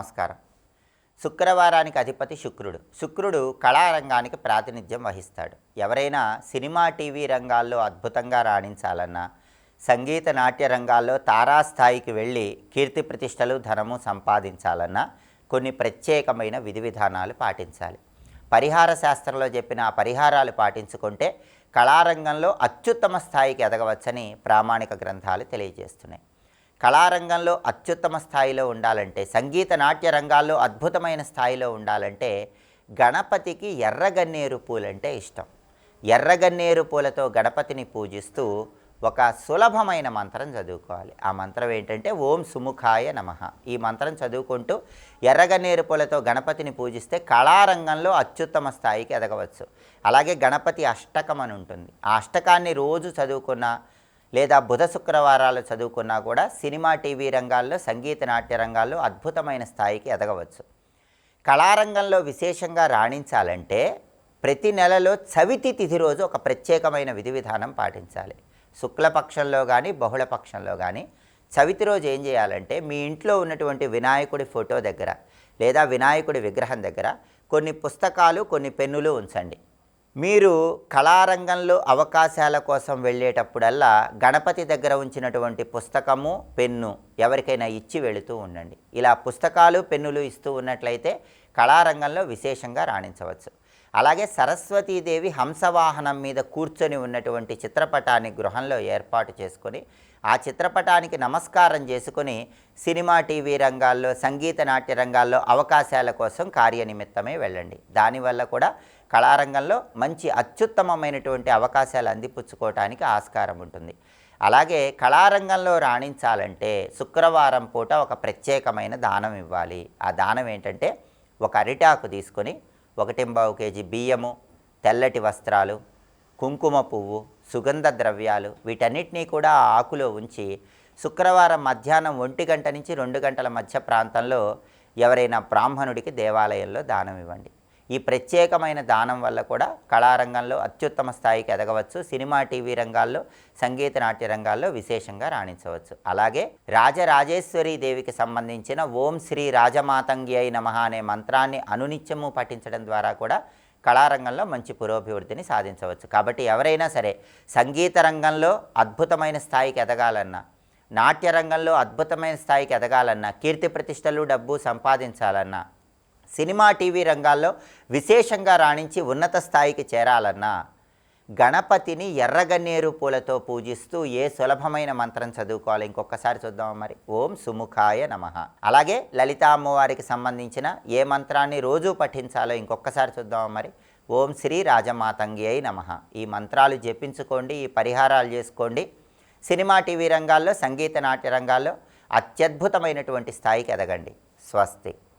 నమస్కారం. శుక్రవారానికి అధిపతి శుక్రుడు. శుక్రుడు కళారంగానికి ప్రాతినిధ్యం వహిస్తాడు. ఎవరైనా సినిమా టీవీ రంగాల్లో అద్భుతంగా రాణించాలన్నా సంగీత నాట్య రంగాల్లో తారాస్థాయికి వెళ్ళి కీర్తి ప్రతిష్టలు ధనము సంపాదించాలన్నా కొన్ని ప్రత్యేకమైన విధి విధానాలు పాటించాలి. పరిహార శాస్త్రంలో చెప్పిన ఆ పరిహారాలు పాటించుకుంటే కళారంగంలో అత్యుత్తమ స్థాయికి ఎదగవచ్చని ప్రామాణిక గ్రంథాలు తెలియజేస్తున్నాయి. కళారంగంలో అత్యుత్తమ స్థాయిలో ఉండాలంటే సంగీత నాట్య రంగాల్లో అద్భుతమైన స్థాయిలో ఉండాలంటే గణపతికి ఎర్రగన్నేరు పూలంటే ఇష్టం. ఎర్రగన్నేరు పూలతో గణపతిని పూజిస్తూ ఒక సులభమైన మంత్రం చదువుకోవాలి. ఆ మంత్రం ఏంటంటే ఓం సుముఖాయ నమ. ఈ మంత్రం చదువుకుంటూ ఎర్రగన్నేరు పూలతో గణపతిని పూజిస్తే కళారంగంలో అత్యుత్తమ స్థాయికి ఎదగవచ్చు. అలాగే గణపతి అష్టకం అని ఉంటుంది. ఆ అష్టకాన్ని రోజు చదువుకున్నా లేదా బుధ శుక్రవారాలు చదువుకున్నా కూడా సినిమా టీవీ రంగాల్లో సంగీత నాట్య రంగాల్లో అద్భుతమైన స్థాయికి ఎదగవచ్చు. కళారంగంలో విశేషంగా రాణించాలంటే ప్రతి నెలలో చవితి తిథి రోజు ఒక ప్రత్యేకమైన విధి విధానం పాటించాలి. శుక్లపక్షంలో కానీ బహుళపక్షంలో కానీ చవితి రోజు ఏం చేయాలంటే మీ ఇంట్లో ఉన్నటువంటి వినాయకుడి ఫోటో దగ్గర లేదా వినాయకుడి విగ్రహం దగ్గర కొన్ని పుస్తకాలు కొన్ని పెన్నులు ఉంచండి. మీరు కళారంగంలో అవకాశాల కోసం వెళ్ళేటప్పుడల్లా గణపతి దగ్గర ఉంచినటువంటి పుస్తకము పెన్ను ఎవరికైనా ఇచ్చి వెళుతూ ఉండండి. ఇలా పుస్తకాలు పెన్నులు ఇస్తూ ఉన్నట్లయితే కళారంగంలో విశేషంగా రాణించవచ్చు. అలాగే సరస్వతీదేవి హంసవాహనం మీద కూర్చొని ఉన్నటువంటి చిత్రపటాన్ని గృహంలో ఏర్పాటు చేసుకొని ఆ చిత్రపటానికి నమస్కారం చేసుకొని సినిమా టీవీ రంగాల్లో సంగీత నాట్య రంగాల్లో అవకాశాల కోసం కార్యనిమిత్తమే వెళ్ళండి. దానివల్ల కూడా కళారంగంలో మంచి అత్యుత్తమమైనటువంటి అవకాశాలు అందిపుచ్చుకోవటానికి ఆస్కారం ఉంటుంది. అలాగే కళారంగంలో రాణించాలంటే శుక్రవారం పూట ఒక ప్రత్యేకమైన దానం ఇవ్వాలి. ఆ దానం ఏంటంటే ఒక అరిటాకు తీసుకొని ఒకటింబావు కేజీ బియ్యము తెల్లటి వస్త్రాలు కుంకుమ పువ్వు సుగంధ ద్రవ్యాలు వీటన్నిటినీ కూడా ఆకులో ఉంచి శుక్రవారం మధ్యాహ్నం ఒంటి గంట నుంచి రెండు గంటల మధ్య ప్రాంతంలో ఎవరైనా బ్రాహ్మణుడికి దేవాలయంలో దానం ఇవ్వండి. ఈ ప్రత్యేకమైన దానం వల్ల కూడా కళారంగంలో అత్యుత్తమ స్థాయికి ఎదగవచ్చు. సినిమా టీవీ రంగాల్లో సంగీత నాట్య రంగాల్లో విశేషంగా రాణించవచ్చు. అలాగే రాజరాజేశ్వరి దేవికి సంబంధించిన ఓం శ్రీ రాజమాతంగి అయి నమ అనే మంత్రాన్ని అనునిత్యము పఠించడం ద్వారా కూడా కళారంగంలో మంచి పురోభివృద్ధిని సాధించవచ్చు. కాబట్టి ఎవరైనా సరే సంగీత రంగంలో అద్భుతమైన స్థాయికి ఎదగాలన్నా నాట్య రంగంలో అద్భుతమైన స్థాయికి ఎదగాలన్నా కీర్తి ప్రతిష్టలు డబ్బు సంపాదించాలన్నా సినిమా టీవీ రంగాల్లో విశేషంగా రాణించి ఉన్నత స్థాయికి చేరాలన్నా గణపతిని ఎర్రగన్నేరు పూలతో పూజిస్తూ ఏ సులభమైన మంత్రం చదువుకోవాలి? ఇంకొకసారి చూద్దాం మరి. ఓం సుముఖాయ నమ. అలాగే లలిత అమ్మవారికి సంబంధించిన ఏ మంత్రాన్ని రోజు పఠించాలో ఇంకొకసారి చూద్దాం మరి. ఓం శ్రీ రాజమాతంగి అయి నమ. ఈ మంత్రాలు జపించుకోండి ఈ పరిహారాలు చేసుకోండి. సినిమా టీవీ రంగాల్లో సంగీత నాట్య రంగాల్లో అత్యద్భుతమైనటువంటి స్థాయికి ఎదగండి. స్వస్తి.